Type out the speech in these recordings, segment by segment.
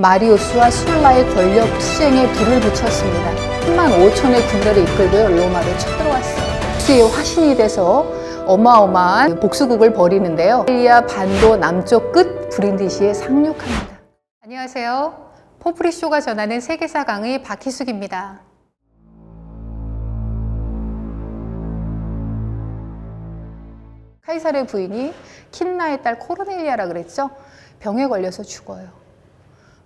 마리우스와 술라의 권력 투쟁에 불을 붙였습니다. 3만 5천의 군대를 이끌고 로마로 쳐들어왔어요. 수의 화신이 돼서 어마어마한 복수국을 벌이는데요. 이탈리아 반도 남쪽 끝 브린디시에 상륙합니다. 안녕하세요. 포프리쇼가 전하는 세계사 강의 박희숙입니다. 카이사르의 부인이 킨나의 딸 코르넬리아라 그랬죠. 병에 걸려서 죽어요.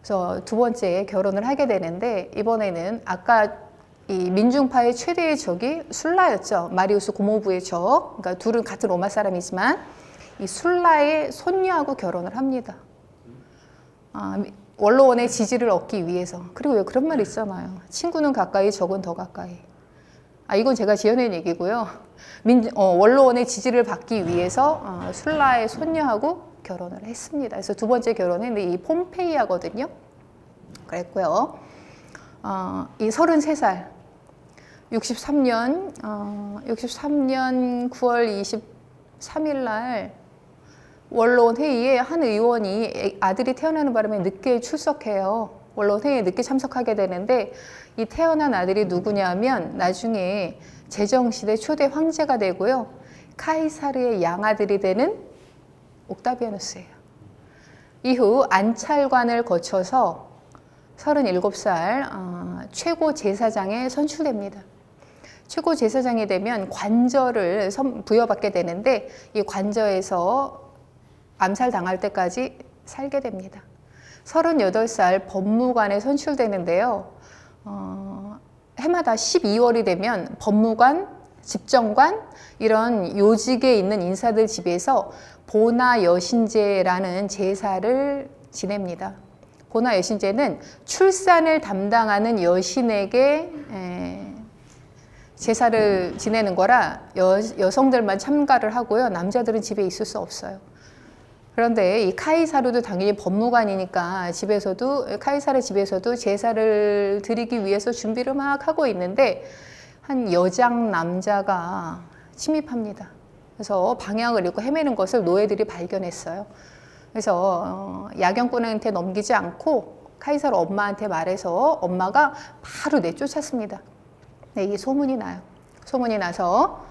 그래서 두 번째 결혼을 하게 되는데 이번에는 아까 이 민중파의 최대의 적이 술라였죠. 마리우스 고모부의 적. 그러니까 둘은 같은 로마 사람이지만 이 술라의 손녀하고 결혼을 합니다. 아, 미- 원로원의 지지를 얻기 위해서. 그리고 왜 그런 말 있잖아요. 친구는 가까이, 적은 더 가까이. 아, 이건 제가 지어낸 얘기고요. 민, 어, 원로원의 지지를 받기 위해서 어, 술라의 손녀하고 결혼을 했습니다. 그래서 두 번째 결혼은 이 폼페이아거든요. 그랬고요. 어, 이 33살, 63년, 어, 63년 9월 23일 날 원로원 회의에 한 의원이 애- 아들이 태어나는 바람에 늦게 출석해요. 원로원 회의에 늦게 참석하게 되는데 이 태어난 아들이 누구냐면 나중에 제정시대 초대 황제가 되고요. 카이사르의 양아들이 되는 옥타비아누스예요. 이후 안찰관을 거쳐서 37살 어, 최고 제사장에 선출됩니다. 최고 제사장이 되면 선- 부여받게 되는데 이 관저에서 암살 당할 때까지 살게 됩니다. 38살 법무관에 선출되는데요. 어, 해마다 12월이 되면 법무관, 집정관 이런 요직에 있는 인사들 집에서 보나 여신제라는 제사를 지냅니다. 보나 여신제는 출산을 담당하는 여신에게 에, 제사를 지내는 거라 여, 여성들만 참가를 하고요. 남자들은 집에 있을 수 없어요. 그런데 이 카이사르도 당연히 법무관이니까 집에서도 카이사르 집에서도 제사를 드리기 위해서 준비를 막 하고 있는데 한 여장 남자가 침입합니다. 그래서 방향을 잃고 헤매는 것을 노예들이 발견했어요. 그래서 어, 야경꾼한테 넘기지 않고 카이사르 엄마한테 말해서 엄마가 바로 내쫓았습니다. 네, 이게 소문이 나요. 소문이 나서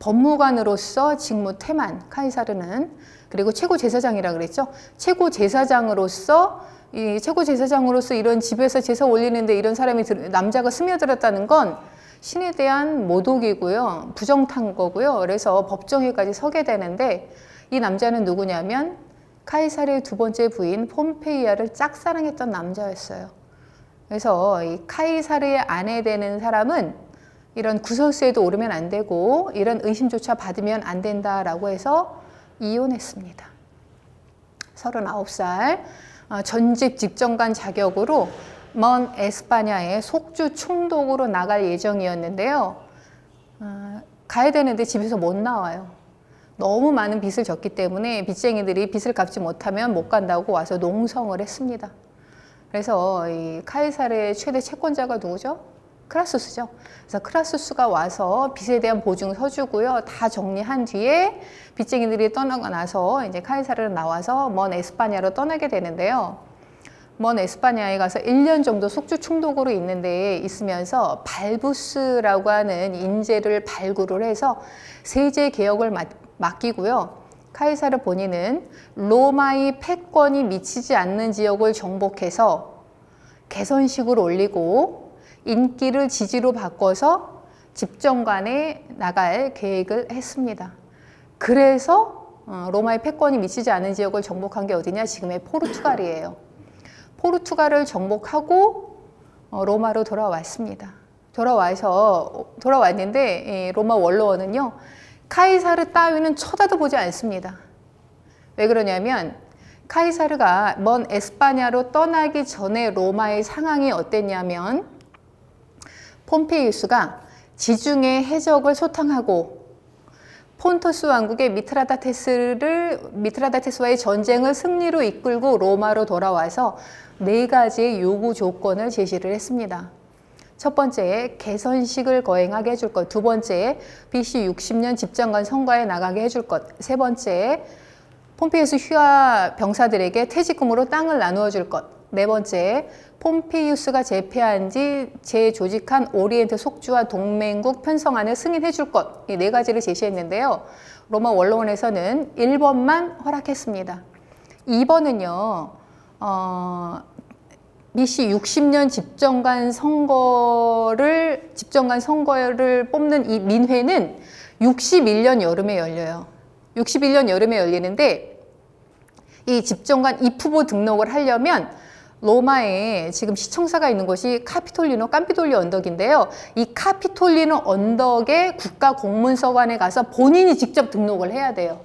법무관으로서 직무 태만 카이사르는 그리고 최고 제사장이라 그랬죠. 최고 제사장으로서 이 최고 제사장으로서 이런 집에서 제사 올리는데 이런 사람이 들- 남자가 스며들었다는 건 신에 대한 모독이고요. 부정탄 거고요. 그래서 법정에까지 서게 되는데 이 남자는 누구냐면 카이사르의 두 번째 부인 폼페이아를 짝사랑했던 남자였어요. 그래서 이 카이사르의 아내 되는 사람은 이런 구설수에도 오르면 안 되고 이런 의심조차 받으면 안 된다라고 해서 이혼했습니다. 39살 어, 전직 직정관 자격으로 먼 에스파냐에 속주 총독으로 나갈 예정이었는데요. 어, 가야 되는데 집에서 못 나와요. 너무 많은 빚을 졌기 때문에 빚쟁이들이 빚을 갚지 못하면 못 간다고 와서 농성을 했습니다. 그래서 이 카이사르의 최대 채권자가 누구죠? 크라수스죠. 그래서 크라수스가 와서 빚에 대한 보증 서주고요. 다 정리한 뒤에 빚쟁이들이 떠나고 나서 이제 카이사르는 나와서 먼 에스파냐로 떠나게 되는데요. 먼 에스파냐에 가서 1년 정도 속주 총독으로 있는데 있으면서 발부스라고 하는 인재를 발굴을 해서 세제 개혁을 맡- 맡기고요. 카이사르 본인은 로마의 패권이 미치지 않는 지역을 정복해서 개선식을 올리고 인기를 지지로 바꿔서 집정관에 나갈 계획을 했습니다. 그래서 어, 로마의 패권이 미치지 않은 지역을 정복한 게 어디냐? 지금의 포르투갈이에요. 포르투갈을 정복하고 어, 로마로 돌아왔습니다. 돌아와서 돌아왔는데 이 로마 원로원은요 카이사르 따위는 쳐다도 보지 않습니다. 왜 그러냐면 카이사르가 먼 에스파냐로 떠나기 전에 로마의 상황이 어땠냐면 폼페이우스가 지중해 해적을 소탕하고 폰토스 왕국의 미트라다테스를 미트라다테스와의 전쟁을 승리로 이끌고 로마로 돌아와서 네 가지의 요구 조건을 제시를 했습니다. 첫 번째, 개선식을 거행하게 해줄 것. 두 번째, BC 60년 집정관 선거에 나가게 해줄 것. 세 번째, 폼페이우스 휘하 병사들에게 퇴직금으로 땅을 나누어 줄 것. 네 번째, 폼페이우스가 제패한 뒤 재조직한 오리엔트 속주와 동맹국 편성안을 승인해 줄 것. 이 네 가지를 제시했는데요. 로마 원로원에서는 1번만 허락했습니다. 2번은요, 어, BC 60년 집정관 선거를, 집정관 선거를 뽑는 이 민회는 61년 여름에 열려요. 61년 여름에 열리는데, 이 집정관 입후보 등록을 하려면 로마에 지금 시청사가 있는 곳이 카피톨리노 깜피돌리 언덕인데요. 이 카피톨리노 언덕의 국가 공문서관에 가서 본인이 직접 등록을 해야 돼요.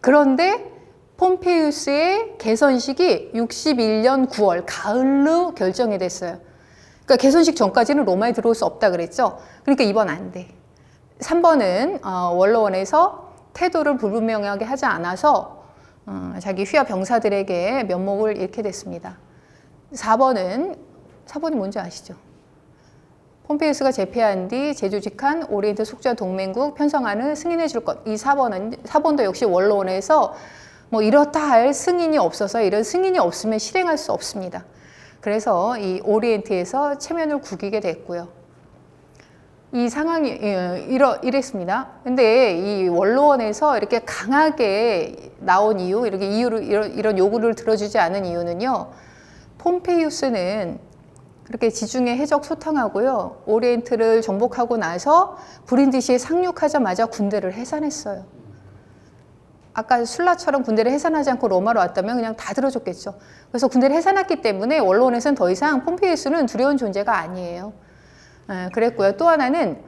그런데 폼페이우스의 개선식이 61년 9월 가을로 결정이 됐어요. 그러니까 개선식 전까지는 로마에 들어올 수 없다 그랬죠. 그러니까 이번 안 돼. 3번은 어, 원로원에서 태도를 불분명하게 하지 않아서 어, 자기 휘하 병사들에게 면목을 잃게 됐습니다. 4번은 4번이 뭔지 아시죠? 폼페이우스가 제패한 뒤 재조직한 오리엔트 속자 동맹국 편성안을 승인해 줄 것. 이 4번은 4번도 역시 원로원에서 뭐 이렇다 할 승인이 없어서 이런 승인이 없으면 실행할 수 없습니다. 그래서 이 오리엔트에서 체면을 구기게 됐고요. 이 상황이 예, 이러 이랬습니다. 근데 이 원로원에서 이렇게 강하게 나온 이유, 이렇게 이유를 이런, 이런 요구를 들어주지 않은 이유는요. 폼페이우스는 그렇게 지중해 해적 소탕하고요. 오리엔트를 정복하고 나서 브린디시에 상륙하자마자 군대를 해산했어요. 아까 술라처럼 군대를 해산하지 않고 로마로 왔다면 그냥 다 들어줬겠죠. 그래서 군대를 해산했기 때문에 원로원에서는 더 이상 폼페이우스는 두려운 존재가 아니에요. 예, 그랬고요. 또 하나는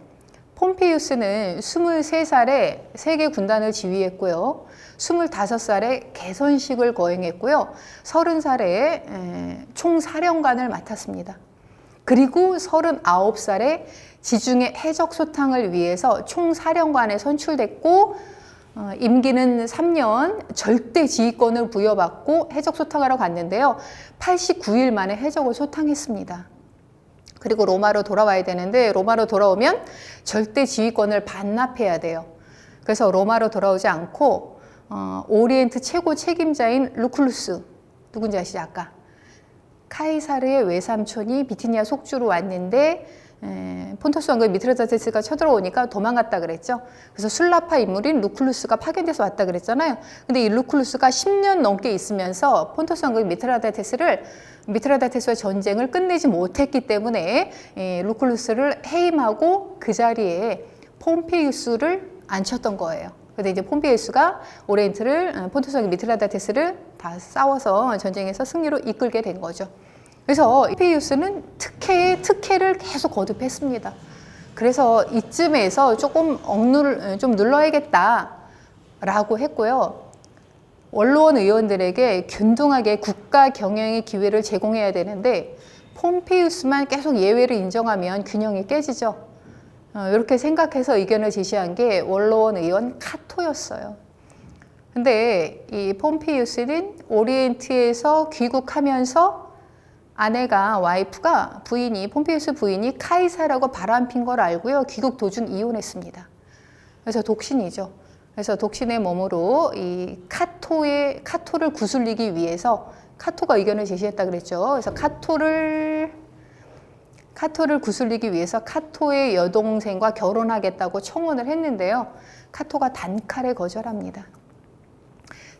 폼페이우스는 23살에 세계 군단을 지휘했고요. 25살에 개선식을 거행했고요. 30살에 총사령관을 맡았습니다. 그리고 39살에 지중해 해적 소탕을 위해서 총사령관에 선출됐고 어, 임기는 3년 절대 지휘권을 부여받고 해적 소탕하러 갔는데요. 89일 만에 해적을 소탕했습니다. 그리고 로마로 돌아와야 되는데 로마로 돌아오면 절대 지휘권을 반납해야 돼요. 그래서 로마로 돌아오지 않고 어, 오리엔트 최고 책임자인 루클루스 누군지 아시죠? 아까 카이사르의 외삼촌이 비티니아 속주로 왔는데 에, 폰토스 왕국 미트라다테스가 쳐들어오니까 도망갔다 그랬죠. 그래서 술라파 인물인 루클루스가 파견돼서 왔다 그랬잖아요. 근데 이 루클루스가 10년 넘게 있으면서 폰토스 왕국 미트라다테스를 미트라다테스와 전쟁을 끝내지 못했기 때문에 에, 루클루스를 해임하고 그 자리에 폼페이우스를 앉혔던 거예요. 근데 이제 폼페이우스가 오렌트를 폰토스 왕국 미트라다테스를 다 싸워서 전쟁에서 승리로 이끌게 된 거죠. 그래서 페이우스는 특혜에 특혜를 계속 거듭했습니다. 그래서 이쯤에서 조금 억누를 좀 눌러야겠다라고 했고요. 원로원 의원들에게 균등하게 국가 경영의 기회를 제공해야 되는데 폼페이우스만 계속 예외를 인정하면 균형이 깨지죠. 어, 이렇게 생각해서 의견을 제시한 게 원로원 의원 카토였어요. 근데 이 폼페이우스는 오리엔트에서 귀국하면서 아내가 와이프가 부인이 폼페이우스 부인이 카이사라고 바람핀 걸 알고요. 귀국 도중 이혼했습니다. 그래서 독신이죠. 그래서 독신의 몸으로 이 카토의 카토를 구슬리기 위해서 카토가 의견을 제시했다 그랬죠. 그래서 카토를 카토를 구슬리기 위해서 카토의 여동생과 결혼하겠다고 청혼을 했는데요. 카토가 단칼에 거절합니다.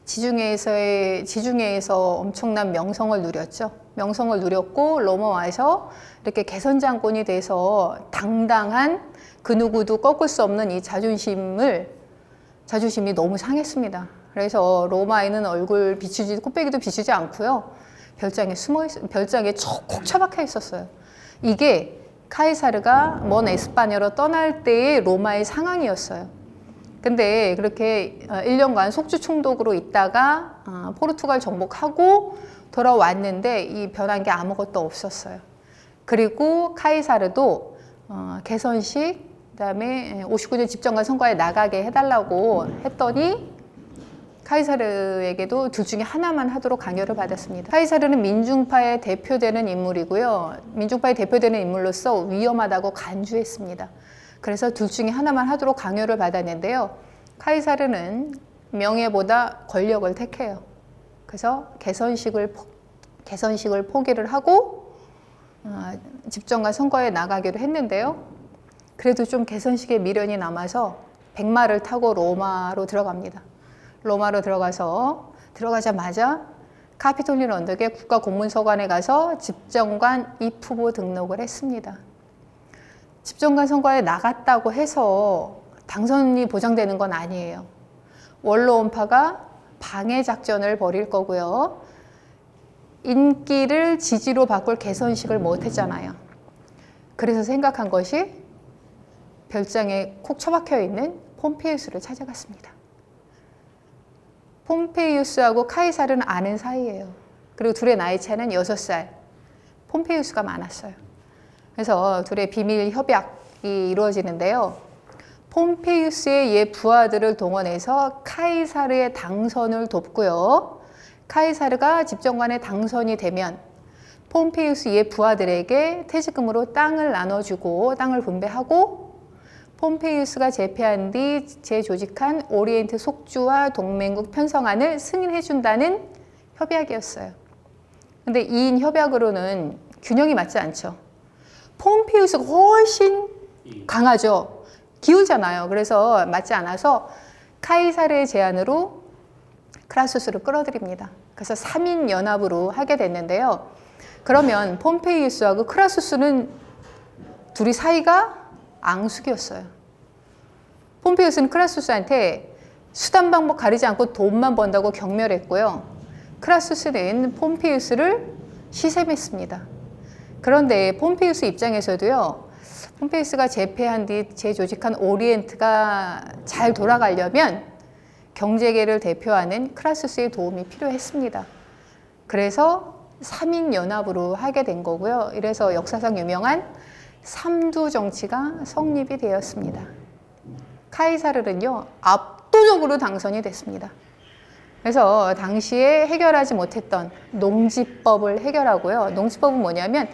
지중해에서의 지중해에서 엄청난 명성을 누렸죠. 명성을 누렸고 로마 와서 이렇게 개선 장군이 돼서 당당한 그 누구도 꺾을 수 없는 이 자존심을 자존심이 너무 상했습니다. 그래서 로마에는 얼굴 비추지 코빼기도 비추지 않고요. 별장에 숨어 있, 별장에 콕 처박혀 있었어요. 이게 카이사르가 먼 에스파냐로 떠날 때의 로마의 상황이었어요. 근데 그렇게 1년간 속주 총독으로 있다가 어, 포르투갈 정복하고 돌아왔는데 이 변한 게 아무것도 없었어요. 그리고 카이사르도 어, 개선식 그다음에 59년 집정관 선거에 나가게 해달라고 했더니 카이사르에게도 둘 중에 하나만 하도록 강요를 받았습니다. 카이사르는 민중파에 대표되는 인물이고요. 민중파에 대표되는 인물로서 위험하다고 간주했습니다. 그래서 둘 중에 하나만 하도록 강요를 받았는데요. 카이사르는 명예보다 권력을 택해요. 그래서 개선식을 개선식을 포기를 하고 어, 집정관 선거에 나가기로 했는데요. 그래도 좀 개선식에 미련이 남아서 백마를 타고 로마로 들어갑니다. 로마로 들어가서 들어가자마자 카피톨린 언덕에 국가공문서관에 가서 집정관 입후보 등록을 했습니다. 집정관 선거에 나갔다고 해서 당선이 보장되는 건 아니에요. 원로원파가 방해 작전을 벌일 거고요. 인기를 지지로 바꿀 개선식을 못 했잖아요. 그래서 생각한 것이 별장에 콕 처박혀 있는 폼페이우스를 찾아갔습니다. 폼페이우스하고 카이사르는 아는 사이예요. 그리고 둘의 나이 차는 6살. 폼페이우스가 많았어요. 그래서 둘의 비밀 협약이 이루어지는데요. 폼페이우스의 옛 부하들을 동원해서 카이사르의 당선을 돕고요. 카이사르가 집정관에 당선이 되면 폼페이우스 옛 부하들에게 퇴직금으로 땅을 나눠주고 땅을 분배하고 폼페이우스가 제패한 뒤 재조직한 오리엔트 속주와 동맹국 편성안을 승인해준다는 협약이었어요. 근데 이 협약으로는 균형이 맞지 않죠. 폼페이우스가 훨씬 강하죠. 기우잖아요. 그래서 맞지 않아서 카이사르의 제안으로 크라수스를 끌어들입니다. 그래서 3인 연합으로 하게 됐는데요. 그러면 폼페이우스하고 크라수스는 둘이 사이가 앙숙이었어요. 폼페이우스는 크라수스한테 수단 방법 가리지 않고 돈만 번다고 경멸했고요. 크라수스는 폼페이우스를 시샘했습니다. 그런데 폼페이우스 입장에서도요. 폼페이우스가 제패한 뒤 재조직한 오리엔트가 잘 돌아가려면 경제계를 대표하는 크라수스의 도움이 필요했습니다. 그래서 3인 연합으로 하게 된 거고요. 이래서 역사상 유명한 삼두 정치가 성립이 되었습니다. 카이사르는요, 압도적으로 당선이 됐습니다. 그래서 당시에 해결하지 못했던 농지법을 해결하고요. 농지법은 뭐냐면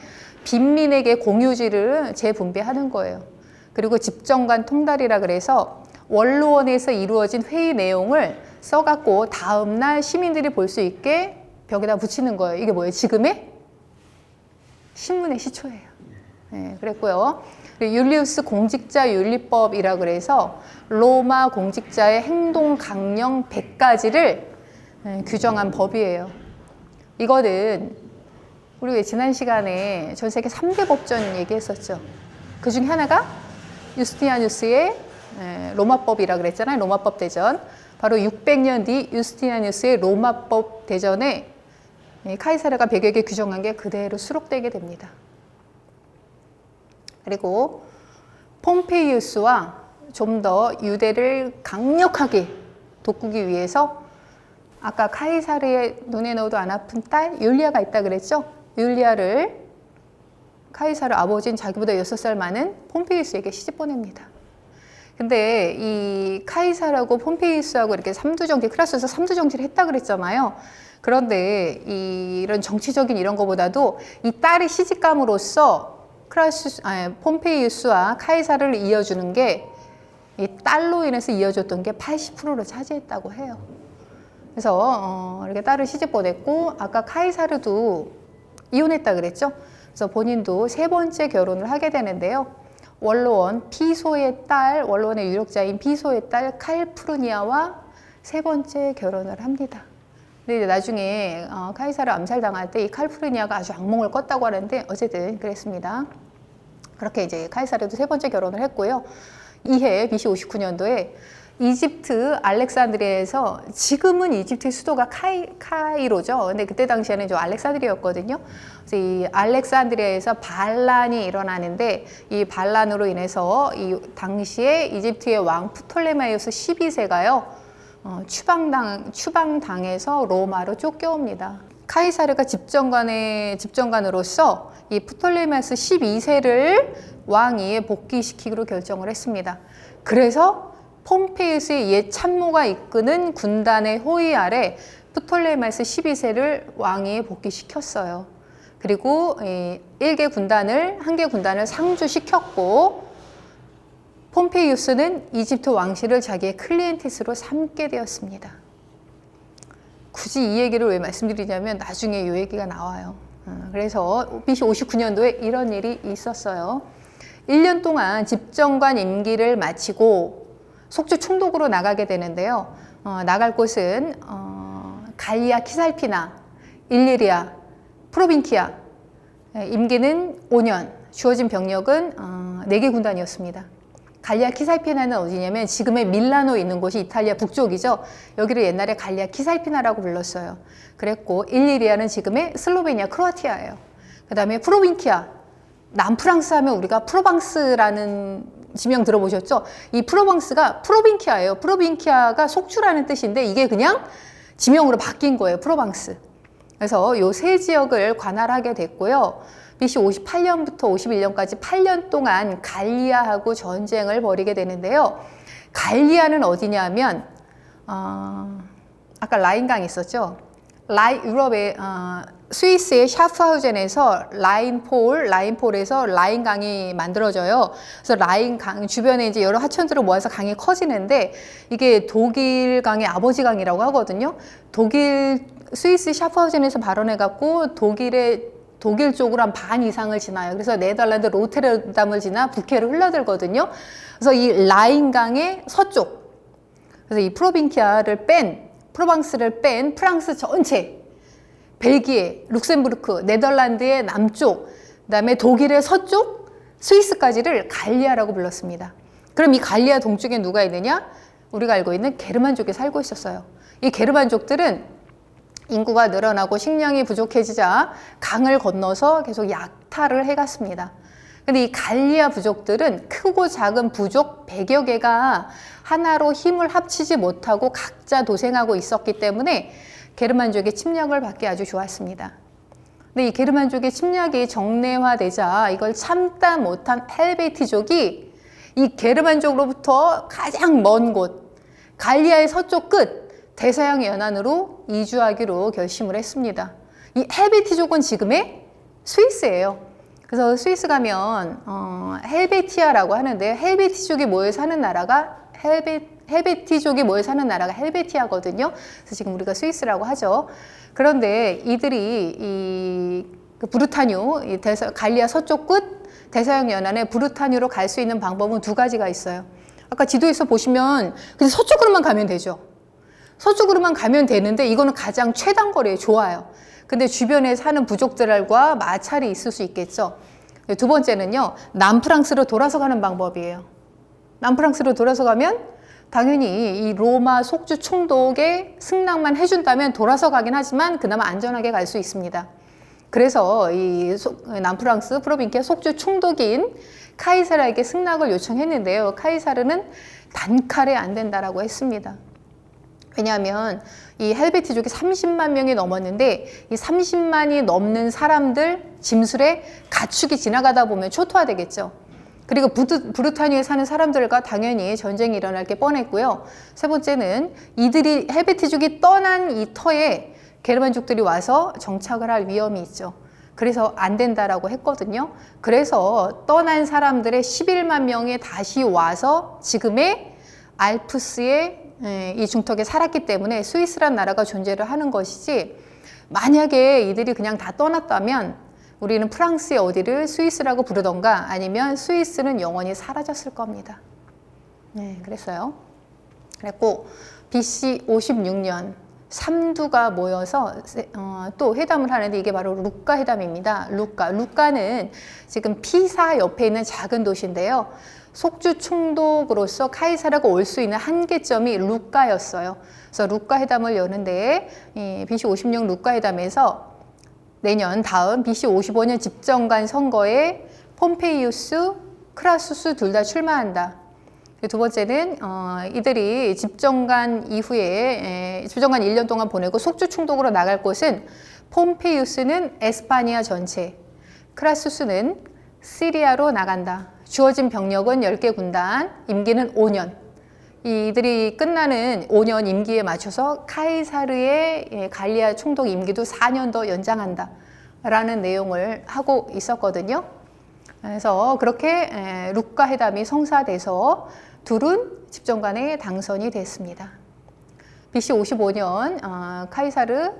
빈민에게 공유지를 재분배하는 거예요. 그리고 집정관 통달이라 그래서 원로원에서 이루어진 회의 내용을 써갖고 다음날 시민들이 볼 수 있게 벽에다 붙이는 거예요. 이게 뭐예요? 지금의 신문의 시초예요. 네, 그랬고요. 율리우스 공직자 윤리법이라 그래서 로마 공직자의 행동 강령 100가지를 네, 규정한 법이에요. 이거는 우리 왜 지난 시간에 전 세계 3대 법전 얘기했었죠. 그 중에 하나가 유스티아누스의 네, 로마법이라 그랬잖아요. 로마법 대전. 바로 600년 뒤 유스티아누스의 로마법 대전에 이 카이사르가 100여 개 규정한 게 그대로 수록되게 됩니다. 그리고 폼페이우스와 좀 더 유대를 강력하게 돋구기 위해서 아까 카이사르의 눈에 넣어도 안 아픈 딸 율리아가 있다 그랬죠? 율리아를 카이사르 아버지인 자기보다 6살 많은 폼페이우스에게 시집 보냅니다. 근데 이 카이사르하고 폼페이우스하고 이렇게 삼두정지 크라스에서 삼두정지를 했다 그랬잖아요. 그런데 이, 이런 정치적인 이런 거보다도 이 딸의 시집감으로써 크라스 아니, 폼페이우스와 카이사르를 이어주는 게 이 딸로 인해서 이어졌던 게 80%를 차지했다고 해요. 그래서 어, 이렇게 딸을 시집 보냈고 아까 카이사르도 이혼했다 그랬죠. 그래서 본인도 세 번째 결혼을 하게 되는데요. 원로원 피소의 딸, 원로원의 유력자인 피소의 딸 칼프루니아와 세 번째 결혼을 합니다. 근데 이제 나중에 어, 카이사를 암살당할 때 이 칼프루니아가 아주 악몽을 꿨다고 하는데 어쨌든 그랬습니다. 그렇게 이제 카이사르도 세 번째 결혼을 했고요. 이해 BC 59년도에 이집트 알렉산드리아에서 지금은 이집트 수도가 카이, 카이로죠. 근데 그때 당시에는 저 알렉산드리아였거든요. 그래서 이 알렉산드리아에서 반란이 일어나는데 이 반란으로 인해서 이 당시에 이집트의 왕 프톨레마이오스 12세가요. 어, 추방당 추방당해서 로마로 쫓겨옵니다. 카이사르가 집정관의 집정관으로서 이 프톨레마이오스 12세를 왕위에 복귀시키기로 결정을 했습니다. 그래서 폼페이우스의 옛 참모가 이끄는 군단의 호위 아래 프톨레마이스 12세를 왕위에 복귀시켰어요. 그리고 이 1개 군단을 한개 군단을 상주시켰고 폼페이우스는 이집트 왕실을 자기의 클리엔티스로 삼게 되었습니다. 굳이 이 얘기를 왜 말씀드리냐면 나중에 이 얘기가 나와요. 어, 그래서 BC 59년도에 이런 일이 있었어요. 1년 동안 집정관 임기를 마치고 속주 총독으로 나가게 되는데요. 어, 나갈 곳은 어, 갈리아 키살피나, 일리리아, 프로빈키아. 예, 임기는 5년, 주어진 병력은 어, 4개 군단이었습니다. 갈리아 키살피나는 어디냐면 지금의 밀라노 있는 곳이 이탈리아 북쪽이죠. 여기를 옛날에 갈리아 키살피나라고 불렀어요. 그랬고 일리리아는 지금의 슬로베니아 크로아티아예요. 그다음에 프로빈키아 남프랑스 하면 우리가 프로방스라는 지명 들어보셨죠? 이 프로방스가 프로빈키아예요. 프로빈키아가 속주라는 뜻인데 이게 그냥 지명으로 바뀐 거예요. 프로방스. 그래서 요 세 지역을 관할하게 됐고요. BC 58년부터 51년까지 8년 동안 갈리아하고 전쟁을 벌이게 되는데요. 갈리아는 어디냐면 어, 아까 라인강 있었죠. 라이 유럽의 어, 스위스의 샤프하우젠에서 라인폴, 라인폴에서 라인강이 만들어져요. 그래서 라인강 주변에 이제 여러 하천들을 모아서 강이 커지는데 이게 독일 강의 아버지 강이라고 하거든요. 독일 스위스 샤프하우젠에서 발원해 갖고 독일의 독일 쪽으로 한 반 이상을 지나요. 그래서 네덜란드 로테르담을 지나 북해를 흘러들거든요. 그래서 이 라인강의 서쪽, 그래서 이 프로빈키아를 뺀 프로방스를 뺀 프랑스 전체, 벨기에, 룩셈부르크, 네덜란드의 남쪽, 그다음에 독일의 서쪽, 스위스까지를 갈리아라고 불렀습니다. 그럼 이 갈리아 동쪽에 누가 있느냐? 우리가 알고 있는 게르만족이 살고 있었어요. 이 게르만족들은 인구가 늘어나고 식량이 부족해지자 강을 건너서 계속 약탈을 해갔습니다. 근데 이 갈리아 부족들은 크고 작은 부족 100여 개가 하나로 힘을 합치지 못하고 각자 도생하고 있었기 때문에 게르만족의 침략을 받기 아주 좋았습니다. 근데 이 게르만족의 침략이 정례화되자 이걸 참다 못한 헬베티족이 이 게르만족으로부터 가장 먼 곳, 갈리아의 서쪽 끝, 대서양 연안으로 이주하기로 결심을 했습니다. 이 헬베티족은 지금의 스위스예요. 그래서 스위스 가면 어, 헬베티아라고 하는데 헬베티족이 모여 사는 나라가 헬베, 헬베티족이 모여 사는 나라가 헬베티아거든요. 그래서 지금 우리가 스위스라고 하죠. 그런데 이들이 이그 부르타뉴, 이 대서, 갈리아 서쪽 끝 대서양 연안에 부르타뉴로 갈 수 있는 방법은 두 가지가 있어요. 아까 지도에서 보시면 그냥 서쪽으로만 가면 되죠. 서쪽으로만 가면 되는데 이거는 가장 최단 거리에 좋아요. 근데 주변에 사는 부족들과 마찰이 있을 수 있겠죠. 두 번째는요, 남프랑스로 돌아서 가는 방법이에요. 남프랑스로 돌아서 가면 당연히 이 로마 속주 총독의 승낙만 해준다면 돌아서 가긴 하지만 그나마 안전하게 갈 수 있습니다. 그래서 이 남프랑스 프로빈키아 속주 총독인 카이사르에게 승낙을 요청했는데요. 카이사르는 단칼에 안 된다라고 했습니다. 왜냐하면 이 헬베티족이 30만 명이 넘었는데 이 30만이 넘는 사람들 짐술에 가축이 지나가다 보면 초토화되겠죠. 그리고 부드, 브루타니에 사는 사람들과 당연히 전쟁이 일어날 게 뻔했고요. 세 번째는 이들이 헬베티족이 떠난 이 터에 게르만족들이 와서 정착을 할 위험이 있죠. 그래서 안 된다라고 했거든요. 그래서 떠난 사람들의 11만 명이 다시 와서 지금의 알프스의 예, 이 중턱에 살았기 때문에 스위스란 나라가 존재를 하는 것이지 만약에 이들이 그냥 다 떠났다면 우리는 프랑스의 어디를 스위스라고 부르던가 아니면 스위스는 영원히 사라졌을 겁니다. 네, 그랬어요. 그랬고 BC 56년 삼두가 모여서 어, 또 회담을 하는데 이게 바로 루카 회담입니다. 루카. 루카는 지금 피사 옆에 있는 작은 도시인데요. 속주 총독으로서 카이사르가 올 수 있는 한계점이 루카였어요. 그래서 루카 회담을 여는데 이 BC 56 루카 회담에서 내년 다음 BC 55년 집정관 선거에 폼페이우스, 크라수스 둘 다 출마한다. 두 번째는 어, 이들이 집정관 이후에 에, 집정관 1년 동안 보내고 속주 총독으로 나갈 곳은 폼페이우스는 에스파니아 전체, 크라수스는 시리아로 나간다. 주어진 병력은 10개 군단, 임기는 5년. 이들이 끝나는 5년 임기에 맞춰서 카이사르의 예, 갈리아 총독 임기도 4년 더 연장한다. 라는 내용을 하고 있었거든요. 그래서 그렇게 루카 회담이 성사돼서 둘은 집정관에 당선이 됐습니다. BC 55년 아, 카이사르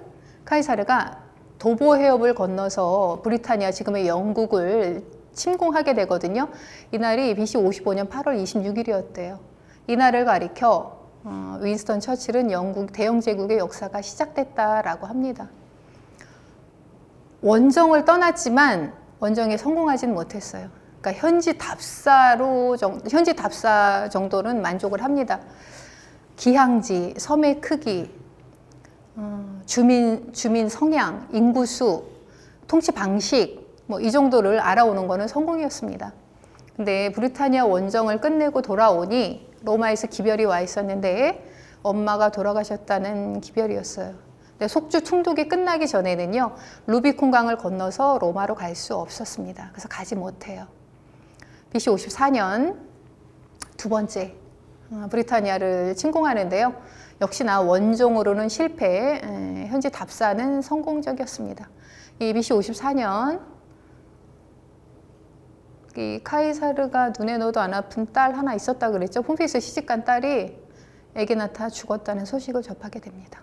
카이사르가 도보 해협을 건너서 브리타니아 지금의 영국을 침공하게 되거든요. 이날이 BC 55년 8월 26일이었대요. 이날을 가리켜 어, 윈스턴 처칠은 영국 대영 제국의 역사가 시작됐다라고 합니다. 원정을 떠났지만 원정에 성공하지는 못했어요. 그러니까 현지 답사로 정, 현지 답사 정도는 만족을 합니다. 기항지, 섬의 크기, 어, 주민 주민 성향, 인구수, 통치 방식 뭐 이 정도를 알아오는 거는 성공이었습니다. 근데 브리타니아 원정을 끝내고 돌아오니 로마에서 기별이 와 있었는데 엄마가 돌아가셨다는 기별이었어요. 근데 속주 총독이 끝나기 전에는요 루비콘 강을 건너서 로마로 갈 수 없었습니다. 그래서 가지 못해요. BC 54년 두 번째 어, 브리타니아를 침공하는데요. 역시나 원종으로는 실패, 에, 현지 답사는 성공적이었습니다. 이 BC 54년 이 카이사르가 눈에 넣어도 안 아픈 딸 하나 있었다 그랬죠. 폼페이스 시집간 딸이 애기 낳다 죽었다는 소식을 접하게 됩니다.